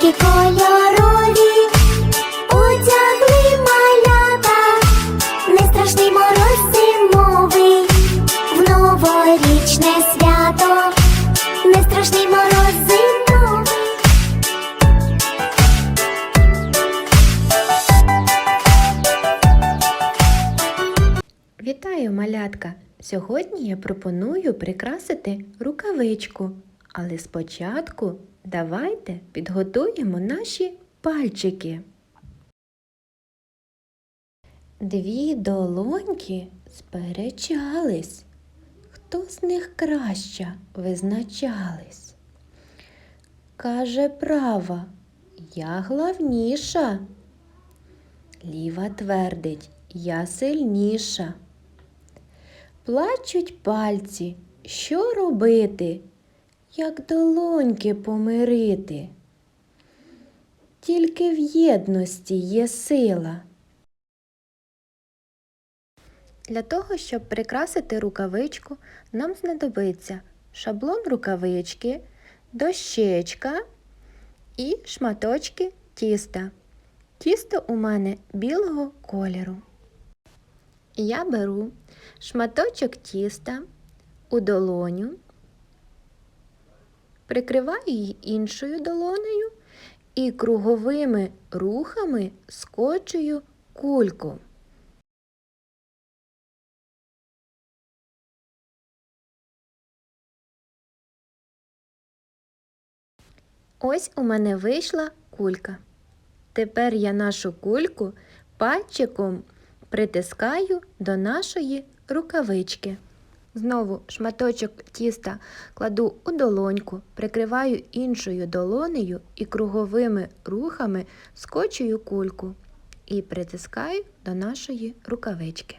Сніжинки кольорові, одягли малята, не страшний мороз зимовий, в новорічне свято, не страшний мороз зимовий. Вітаю, малятка! Сьогодні я пропоную прикрасити рукавичку. Але спочатку давайте підготуємо наші пальчики. Дві долоньки сперечались. Хто з них краща визначались? Каже права, я главніша. Ліва твердить, я сильніша. Плачуть пальці, що робити, як долоньки помирити. Тільки в єдності є сила. Для того, щоб прикрасити рукавичку, нам знадобиться шаблон рукавички, дощечка і шматочки тіста. Тісто у мене білого кольору. Я беру шматочок тіста у долоню, прикриваю її іншою долонею і круговими рухами скочую кульку. Ось у мене вийшла кулька. Тепер я нашу кульку пальчиком притискаю до нашої рукавички. Знову шматочок тіста кладу у долоньку, прикриваю іншою долонею і круговими рухами скочую кульку і притискаю до нашої рукавички.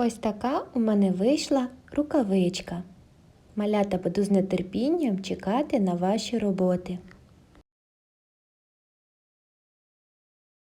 Ось така у мене вийшла рукавичка. Малята буду з нетерпінням чекати на ваші роботи.